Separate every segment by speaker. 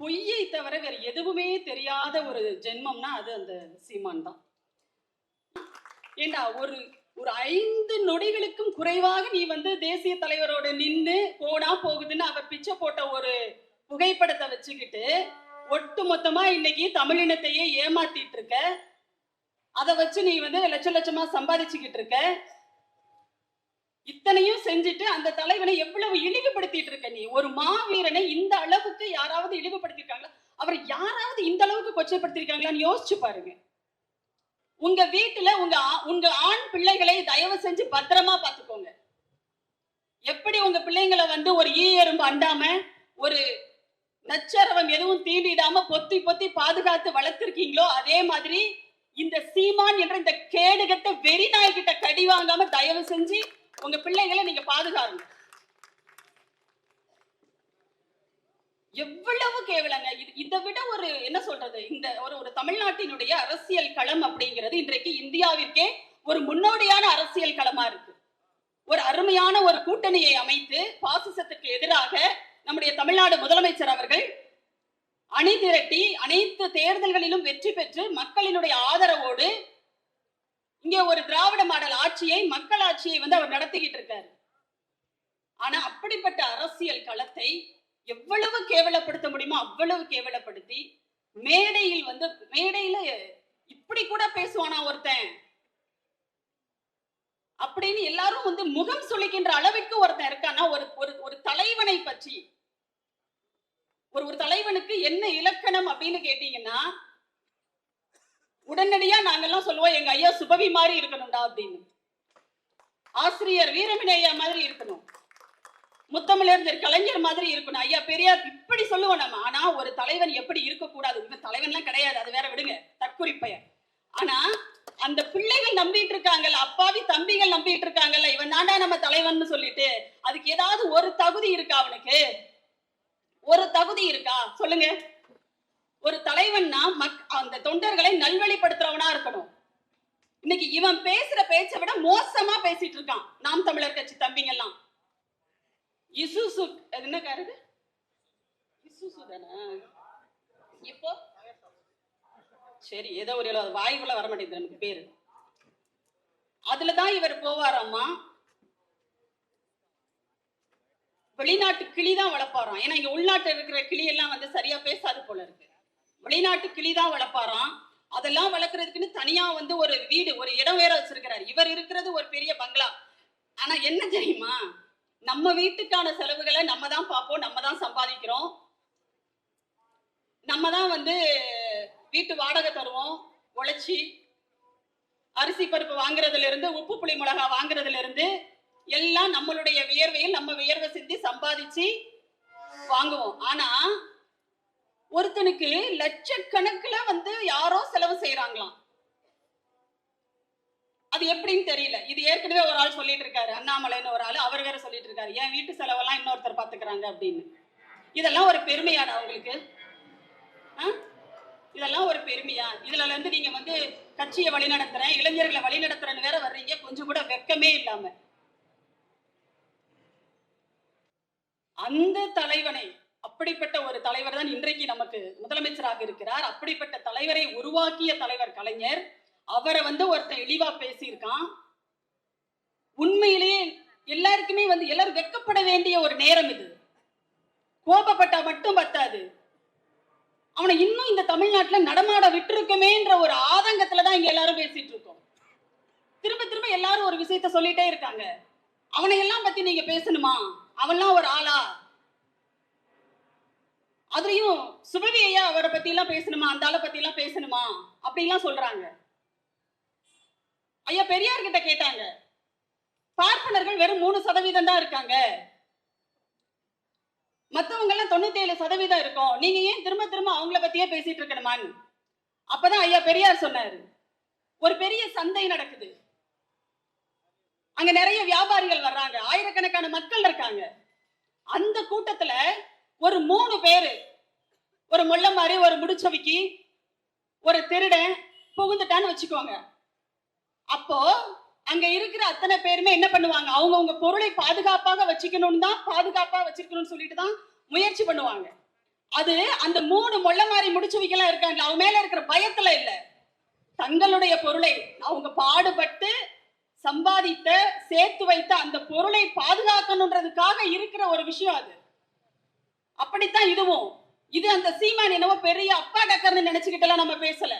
Speaker 1: பொய்யை தவிர வேற எதுவுமே தெரியாத ஒரு ஜென்மம்னா அது அந்த சீமான் தான். ஏண்டா ஒரு ஒரு ஐந்து நொடிகளுக்கும் குறைவாக நீ வந்து தேசிய தலைவரோட நின்று போனா போகுதுன்னு அவர் பிச்சை போட்ட ஒரு புகைப்படத்தை வச்சுக்கிட்டு ஒட்டு மொத்தமா இன்னைக்கு தமிழினத்தையே ஏமாத்திட்டு இருக்க அதை வச்சு நீ வந்து லட்ச லட்சமா சம்பாதிச்சுக்கிட்டு இருக்க இத்தனையும் செஞ்சுட்டு அந்த தலைவனை எவ்வளவு இழிவுபடுத்திட்டு இருக்க நீ? ஒரு மாவீரனை இந்த அளவுக்கு யாராவது இழிவுபடுத்திருக்காங்களா? அவர் யாராவது இந்த அளவுக்கு கொச்சைப்படுத்திருக்காங்களான்னு யோசிச்சு பாருங்க. உங்க வீட்டுல உங்க ஆ- உங்க ஆண் பிள்ளைகளை தயவு செஞ்சு பத்திரமா பாத்துக்கோங்க எப்படி உங்க பிள்ளைங்களை வந்து ஒரு ஈ எறும்பு அண்டாம ஒரு நச்சரவம் எதுவும் தீண்டிடாம பொத்தி பொத்தி பாதுகாத்து வளர்த்திருக்கீங்களோ அதே மாதிரி இந்த சீமான் என்ற இந்த கேடுகட்ட வெறி நாய்கிட்ட கடி வாங்காம தயவு செஞ்சு உங்க பிள்ளைங்களை நீங்க பாதுகாருங்க எவ்வளவு கேவலங்க. இது இதை விட ஒரு என்ன சொல்றது? இந்த ஒரு ஒரு தமிழ்நாட்டினுடைய அரசியல் களம் அப்படிங்கிறது இன்றைக்கு இந்தியாவிற்கே ஒரு முன்னோடியான அரசியல் களமா இருக்கு. ஒரு அருமையான ஒரு கூட்டணியை அமைத்து பாசிசத்துக்கு எதிராக நம்முடைய தமிழ்நாடு முதலமைச்சர் அவர்கள் அணி திரட்டி அனைத்து தேர்தல்களிலும் வெற்றி பெற்று மக்களினுடைய ஆதரவோடு இங்கே ஒரு திராவிட மாடல் ஆட்சியை மக்கள் ஆட்சியை வந்து அவர் நடத்திக்கிட்டு இருக்காரு. ஆனா அப்படிப்பட்ட அரசியல் களத்தை எவ்வளவு கேவலப்படுத்த முடியுமோ அவ்வளவு கேவலப்படுத்தி மேடையில் வந்து மேடையில இப்படி கூட பேசுவானா ஒருத்தன்? அப்படின்னு எல்லாரும் வந்து முகம் சுளிக்கின்ற அளவிற்கு ஒருத்தன் இருக்கானா ஒரு ஒரு ஒரு தலைவனை பற்றி. ஒரு ஒரு தலைவனுக்கு என்ன இலக்கணம் அப்படின்னு கேட்டீங்கன்னா உடனடியா நாங்கெல்லாம் சொல்லுவோம் எங்க ஐயா சுபவி மாதிரி இருக்கணும்டா அப்படின்னு. ஆசிரியர் வீரமணி ஐயா மாதிரி இருக்கணும். முத்தமிழறிஞர் கலைஞர் மாதிரி இருக்கணும். ஐயா பெரியார் இப்படி சொல்லுவோம் நம்ம. ஆனா ஒரு தலைவன் எப்படி இருக்கக்கூடாது? இவன் தலைவன்லாம் கிடையாது. அது வேற விடுங்க. தற்குறிப்பெயர் ஆனா அந்த பிள்ளைகள் நம்பிட்டு இருக்காங்கல்ல அப்பாவி தம்பிகள் நம்பிட்டு இருக்காங்கல்ல இவன் தாண்டா நம்ம தலைவன் சொல்லிட்டு அதுக்கு ஏதாவது ஒரு தகுதி இருக்கா அவனுக்கு? ஒரு தகுதி இருக்கா? சொல்லுங்க. ஒரு தலைவன்னா மக் அந்த தொண்டர்களை நல்வழிப்படுத்துறவனா இருக்கணும். இன்னைக்கு இவன் பேசுற பேச்சை விட மோசமா பேசிட்டு இருக்கான். நாம் தமிழர் கட்சி தம்பிங்க எல்லாம் இசுசு என்ன கருது இசுசு தானே இப்போ? சரி ஏதோ ஒரு எழு- அது வாய்க்குள்ள வர மாட்டேங்குது எனக்கு பேரு. அதுலதான் இவர் போவாராமா வெளிநாட்டு கிளி தான் வளர்ப்பாராம். ஏன்னா இங்க உள்நாட்டு இருக்கிற கிளி எல்லாம் வந்து சரியா பேசாது போல இருக்கு. வெளிநாட்டு கிளி தான் வளர்ப்பாராம். அதெல்லாம் வளர்க்கறதுக்குன்னு தனியா வந்து ஒரு வீடு ஒரு இடம் வேற வச்சிருக்கிறாரு. இவர் இருக்கிறது ஒரு பெரிய பங்களா. ஆனா என்ன தெரியுமா? நம்ம வீட்டுக்கான செலவுகளை நம்ம தான் பார்ப்போம் நம்ம தான் சம்பாதிக்கிறோம். நம்ம தான் வந்து வீட்டு வாடகை தருவோம் உழைச்சி அரிசி பருப்பு வாங்குறதுல இருந்து உப்பு புளி மிளகா வாங்குறதுல இருந்து எல்லாம் நம்மளுடைய வியர்வையில் நம்ம வியர்வை சிந்தி சம்பாதிச்சு வாங்குவோம். ஆனா ஒருத்தனுக்கு லட்சக்கணக்கில் வந்து யாரோ செலவு செய்யறாங்களாம் அது எப்படின்னு தெரியல. இது ஏற்கனவே ஒரு ஆள் சொல்லிட்டு இருக்காரு அண்ணாமலைன்னு ஒரு ஆள். அவர் வேற சொல்லிட்டு இருக்காரு. என் வீட்டு செலவெல்லாம் இன்னொருத்தர் பாத்துக்கிறாங்க? அப்படின்னு. இதெல்லாம் ஒரு பெருமையாடா அவங்களுக்கு ஆ? இதெல்லாம் ஒரு பெருமையா? இதுல இருந்து நீங்க வந்து கட்சியை வழி நடத்துறேன் இளைஞர்களை வழி நடத்துறேன்னு வேற வர்றீங்க. கொஞ்சம் கூட வெக்கமே இல்லாம. அந்த தலைவனை அப்படிப்பட்ட ஒரு தலைவர் தான் இன்றைக்கு நமக்கு முதலமைச்சராக இருக்கிறார். அப்படிப்பட்ட தலைவரை உருவாக்கிய தலைவர் கலைஞர். அவரை வந்து ஒருத்தன் இழிவா பேசியிருக்கான். உண்மையிலேயே எல்லாருக்குமே வந்து எல்லாரும் வெக்கப்பட வேண்டிய ஒரு நேரம் இது. கோபப்பட்டா மட்டும் பத்தாது. அவனை இன்னும் இந்த தமிழ்நாட்டுல நடமாட விட்டுருக்குமேன்ற ஒரு ஆதங்கத்துல தான் இங்க எல்லாரும் பேசிட்டு இருக்கோம். திரும்ப திரும்ப எல்லாரும் ஒரு விஷயத்த சொல்லிட்டே இருக்காங்க. அவனை எல்லாம் பத்தி நீங்க பேசணுமா? அவன்லாம் ஒரு ஆளா? அதுலயும் சுபவி ஐயா அவரை பத்தி எல்லாம் பேசணுமா? அந்த ஆளை பத்தி எல்லாம் பேசணுமா? அப்படின்லாம் சொல்றாங்க. ஐயா பெரியார் கிட்ட கேட்டாங்க. பார்ப்பனர்கள் வெறும் மூணு சதவீதம் தான் இருக்காங்க. மத்தவங்க எல்லாம் தொண்ணூத்தி ஏழு சதவீதம் இருக்கும். நீங்க ஏன் திரும்ப திரும்ப அவங்கள பத்தியே பேசிட்டு இருக்கணுமான்னு? அப்பதான் ஐயா பெரியார் சொன்னாரு. ஒரு பெரிய சந்தை நடக்குது. அங்க நிறைய வியாபாரிகள் வர்றாங்க. ஆயிரக்கணக்கான மக்கள் இருக்காங்க. அந்த கூட்டத்துல ஒரு மூணு பேரு ஒரு முள்ள மாதிரி ஒரு முடிச்சவிக்கி ஒரு திருடன் புகுந்துட்டான்னு வச்சுக்கோங்க. அப்போ அங்க இருக்கிற அத்தனை பேருமே என்ன பண்ணுவாங்க? அவங்கவங்க பொருளை பாதுகாப்பாக வச்சுக்கணும்னு தான் பாதுகாப்பா வச்சிருக்கணும்னு சொல்லிட்டு தான் முயற்சி பண்ணுவாங்க. அது அந்த மூணு மொள்ள மாதிரி முடிச்சு வைக்கலாம் இருக்காங்க அவன் மேல இருக்கிற பயத்துல இல்ல. தங்களுடைய பொருளை அவங்க பாடுபட்டு சம்பாதித்த சேர்த்து வைத்த அந்த பொருளை பாதுகாக்கணுன்றதுக்காக இருக்கிற ஒரு விஷயம் அது. அப்படித்தான் இதுவும். இது அந்த சீமான் என்னவோ பெரிய அப்பா டக்கர்னு நினைச்சுக்கிட்டலாம் நம்ம பேசல.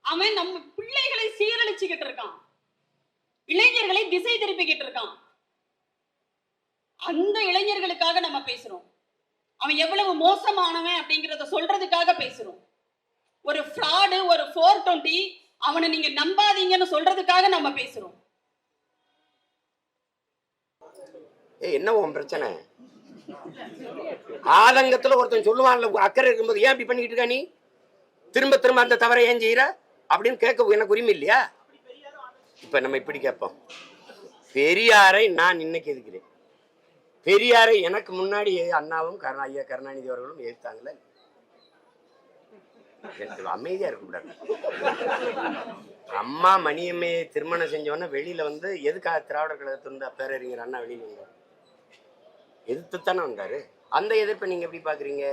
Speaker 1: அவன் நம்ம பிள்ளைகளை சீரழிச்சுக்கிட்டு இருக்கான். இளைஞர்களை திசை திருப்பிக்கிட்டு இருக்கான். அந்த இளைஞர்களுக்காக நம்ம பேசுறோம். அவன் எவ்வளவு மோசமானவன் அப்படிங்கிறத சொல்றதுக்காக பேசுறோம். ஒரு ஃப்ராடு ஒரு ஃபோர் டுவெண்ட்டி அவனை நீங்க நம்பாதீங்கன்னு சொல்றதுக்காக நம்ம பேசுறோம்.
Speaker 2: என்ன உன் பிரச்சனை? ஆதங்கத்துல ஒருத்தன் சொல்லுவான்ல அக்கறை இருக்கும்போது ஏன் இப்படி பண்ணிக்கிட்டு இருக்கா நீ? திரும்ப திரும்ப அந்த தவறை ஏன் செய்யற? அப்படின்னு கேட்க எனக்கு உரிமை இல்லையா? இப்ப நம்ம இப்படி கேட்போம். பெரியாரை நான் இன்னைக்கு எதுக்கிறேன் பெரியாரை எனக்கு முன்னாடி அண்ணாவும் கருணா ஐயா கருணாநிதி அவர்களும் எதிர்த்தாங்களே எனக்கு அமைதியா இருக்கக்கூடாது அம்மா மணியம்மையை திருமணம் செஞ்சவொடனே வெளியில வந்து எதுக்காக திராவிடர் கழகத்திலிருந்து பேரறிஞர் அண்ணா வெளியில வந்தார்? எதிர்த்து தானே அந்த எதிர்ப்பை நீங்க எப்படி பாக்குறீங்க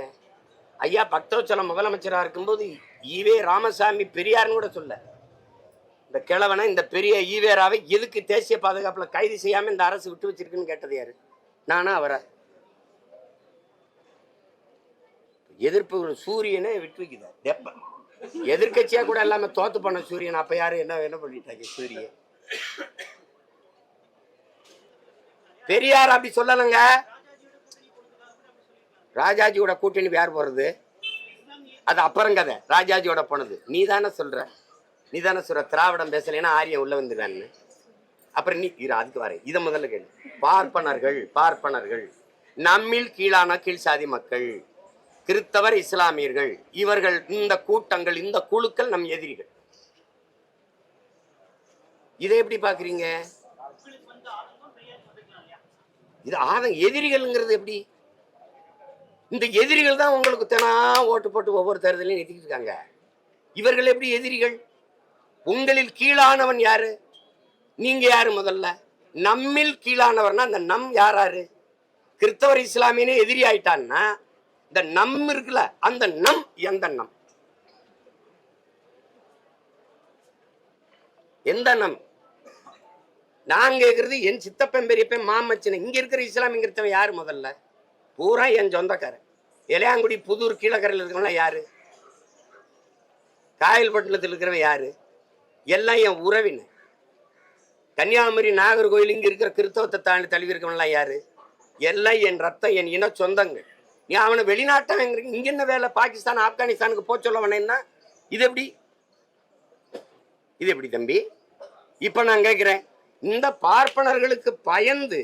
Speaker 2: ஐயா பக்தவச்சலம் முதலமைச்சரா இருக்கும்போது ஈவே ராமசாமி பெரியார்னு கூட சொல்ல. இந்த கிழவனை இந்த பெரிய ஈவேராவை எதுக்கு தேசிய பாதுகாப்புல கைது செய்யாமல் இந்த அரசு விட்டு வச்சிருக்குன்னு கேட்டது யாரு? நானா அவரை? எதிர்ப்பு சூரியனை விட்டு வைக்குதா? தெப்ப. எதிர்க்கட்சியா கூட எல்லாமே தோத்து போன சூரியன் அப்போ யாரு என்ன என்ன பண்ணிட்டாங்க சூரியன் பெரியார் அப்படி சொல்லலைங்க. ராஜாஜியோட கூட்டணி யார் போகிறது அது அப்புறம் கதை. ராஜாஜியோட போனது. நீ தானே சொல்கிற நீ தானே சொல்கிற திராவிடம் பேசலைன்னா ஆரியம் உள்ளே வந்துடுறான்னு. அப்புறம் நீ இரு அதுக்கு வரேன். இதை முதல்ல கேள்வி பார்ப்பனர்கள் பார்ப்பனர்கள். நம்மில் கீழான கீழ் சாதி மக்கள். கிறித்தவர் இஸ்லாமியர்கள். இவர்கள் இந்த கூட்டங்கள் இந்த குழுக்கள் நம் எதிரிகள். இதை எப்படி பாக்குறீங்க இது ஆதங்க எதிரிகள்ங்கிறது எப்படி? இந்த எதிரிகள் தான் உங்களுக்கு தினா ஓட்டு போட்டு ஒவ்வொரு தேர்தலையும் நிறுத்திக்கிட்டு இருக்காங்க. இவர்கள் எப்படி எதிரிகள்? உங்களில் கீழானவன் யாரு? நீங்க யாரு முதல்ல? நம்மில் கீழானவர்னா அந்த நம் யாராரு? கிறிஸ்தவர் இஸ்லாமியனே எதிரி ஆயிட்டான்னா இந்த நம் இருக்குல்ல அந்த நம் எந்த நம்? எந்த நம்? நான் கேட்கறது என் சித்தப்பன் பெரியப்பன் மாமச்சனை இங்க இருக்கிற இஸ்லாமியங்கிறவன் யாரு முதல்ல? பூரா என் சொந்தக்காரன். இளையாங்குடி புதூர் கீழக்கரையில் இருக்கிறவன் யாரு? காயல்பட்டினத்தில் இருக்கிறவன் யாரு? எல்லாம் என் உறவினர். கன்னியாகுமரி நாகர்கோயில் இங்கே இருக்கிற கிறித்தவத்தை தாண்டி தழுவி இருக்கவன்லாம் யாரு? எல்லாம் என் ரத்தம் என் இன சொந்தங்கள். நீ அவனை வெளிநாட்டவன் இங்க என்ன வேலை? பாகிஸ்தான் ஆப்கானிஸ்தானுக்கு போக சொல்லவனேன்னா இது எப்படி? இது எப்படி தம்பி? இப்போ நான் கேட்குறேன் இந்த பார்ப்பனர்களுக்கு பயந்து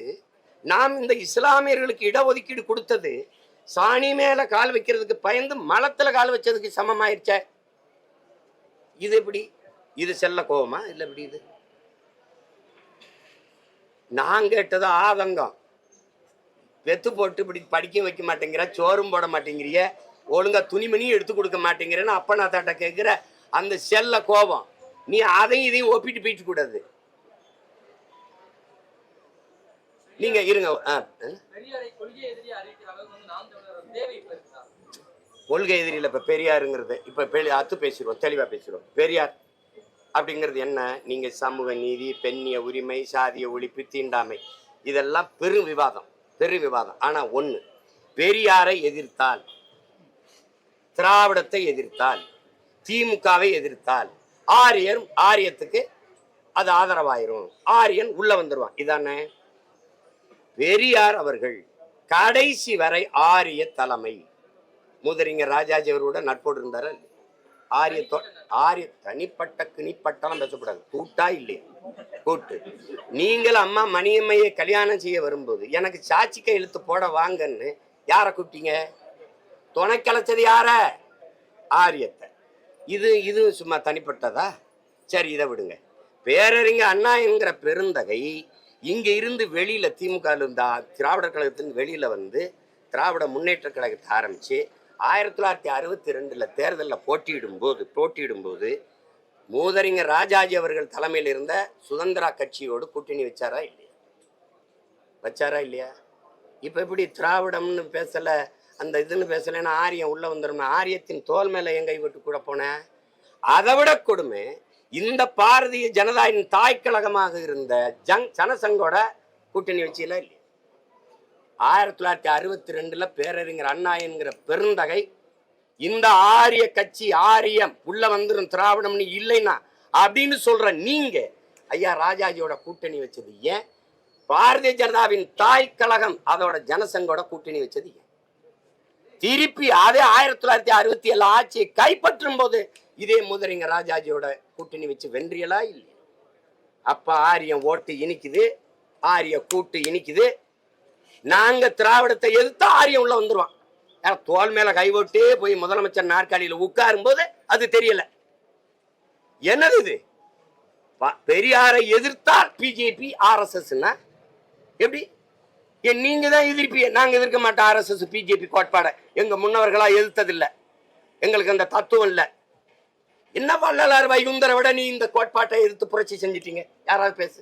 Speaker 2: நாம் இந்த இஸ்லாமியர்களுக்கு இடஒதுக்கீடு கொடுத்தது சாணி மேல கால் வைக்கிறதுக்கு பயந்து மலத்துல கால் வச்சதுக்கு சமமாயிருச்சே? இது எப்படி? இது செல்ல கோபமா? இல்ல எப்படி இது? நான் கேட்டது ஆதங்கம். வெத்து போட்டு இப்படி படிக்க வைக்க மாட்டேங்கிற சோறும் போட மாட்டேங்கிறிய ஒழுங்கா துணிமணியும் எடுத்து கொடுக்க மாட்டேங்கிறேன்னு அப்ப நான் தாட்ட கேட்கிற அந்த செல்ல கோபம். நீ அதையும் இதையும் ஒப்பிட்டு போயிட்டு கூடாது நீங்க இருங்க ஆ, ஆ.
Speaker 3: பெரியாரை கொள்கை எதிரி அறிவிக்கிற அளவுக்கு வந்து நாம் தமிழர் தேவை இப்ப இருக்கா?
Speaker 2: கொள்கை எதிரியில் இப்போ பெரியாருங்கிறது இப்போ பெ அத்து பேசிடுவோம் தெளிவாக பேசிடுவோம். பெரியார் அப்படிங்கிறது என்ன? நீங்கள் சமூக நீதி பெண்ணிய உரிமை சாதிய ஒழிப்பு தீண்டாமை. இதெல்லாம் பெரும் விவாதம் பெரும் விவாதம். ஆனால் ஒன்று பெரியாரை எதிர்த்தால் திராவிடத்தை எதிர்த்தால் திமுகவை எதிர்த்தால் ஆரியர் ஆரியத்துக்கு அது ஆதரவாயிரும். ஆரியன் உள்ள வந்துருவான். இதானே? பெரியார் அவர்கள் கடைசி வரை ஆரிய தலைமை. மூதறிஞர் ராஜாஜி அவரோட நட்போடு இருந்தாரா ஆரிய ஆரிய தனிப்பட்ட கிணிப்பட்டெல்லாம் பேசக்கூடாது. கூட்டா இல்லையா? கூட்டு. நீங்கள் அம்மா மணியம்மையை கல்யாணம் செய்ய வரும்போது எனக்கு சாட்சி இழுத்து போட வாங்கன்னு யாரை கூப்பிட்டீங்க? துணை கலைச்சது யார? ஆரியத்தை. இது இது சும்மா தனிப்பட்டதா? சரி இதை விடுங்க. பேரறிஞர் அண்ணா என்கிற பெருந்தகை இங்கே இருந்து வெளியில் திமுக இருந்தா திராவிடர் கழகத்தின் வெளியில் வந்து திராவிட முன்னேற்ற கழகத்தை ஆரம்பித்து ஆயிரத்தி தொள்ளாயிரத்தி அறுபத்தி ரெண்டில் தேர்தலில் போட்டியிடும் போது போட்டியிடும் போது மூதறிஞர் ராஜாஜி அவர்கள் தலைமையில் இருந்த சுதந்திரா கட்சியோடு கூட்டணி வச்சாரா இல்லையா? வச்சாரா இல்லையா? இப்போ எப்படி திராவிடம்னு பேசலை அந்த இதுன்னு பேசலைன்னா ஆரியம் உள்ளே வந்துடும் ஆரியத்தின் தோல் மேலே என் கை விட்டு கூட போனேன். அதை விட கொடுமை இந்த பாரதிய ஜனதாவின் தாய் கழகமாக இருந்த ஜங் ஜனசங்கோட கூட்டணி வச்சில இல்லையா? ஆயிரத்தி தொள்ளாயிரத்தி அறுபத்தி ரெண்டுல பேரறிஞர் அண்ணா என்கிற பெருந்தகை இந்த ஆரிய கட்சி ஆரியம் உள்ள வந்துடும் திராவிடம்னு இல்லைன்னா அப்படின்னு சொல்ற நீங்க ஐயா ராஜாஜியோட கூட்டணி வச்சது ஏன்? பாரதிய ஜனதாவின் தாய் கழகம் அதோட ஜனசங்கோட கூட்டணி வச்சது ஏன்? திருப்பி அதே ஆயிரத்தி தொள்ளாயிரத்தி அறுபத்தி ஏழு ஆட்சியை கைப்பற்றும் போது இதே முதலிங்க ராஜாஜியோட கூட்டணி வச்சு வென்றியலா இல்லை அப்ப ஆரியம் ஓட்டு இனிக்குது ஆரிய கூட்டு இனிக்குது. நாங்க திராவிடத்தை எதிர்த்து ஆரியம் உள்ள வந்துருவான். ஏன்னா தோல் மேல கைவிட்டு போய் முதலமைச்சர் நாற்காலியில உட்காரும் போது அது தெரியல. என்னது இது? பெரியாரை எதிர்த்தால் பிஜேபி ஆர்எஸ்எஸ்னா எப்படி? ஏன் நீங்க தான் எதிர்ப்பீங்க. நாங்க எதிர்க்க மாட்டோம் ஆர்எஸ்எஸ் பிஜேபி கோட்பாடை. எங்க முன்னவர்களா எதிர்த்ததில்லை. எங்களுக்கு அந்த தத்துவம் இல்லை. என்ன வள்ளலார் வைகுந்தரை விட நீ இந்த கோட்பாட்டை எதிர்த்து புரட்சி செஞ்சிட்டீங்க? யாராவது பேசு.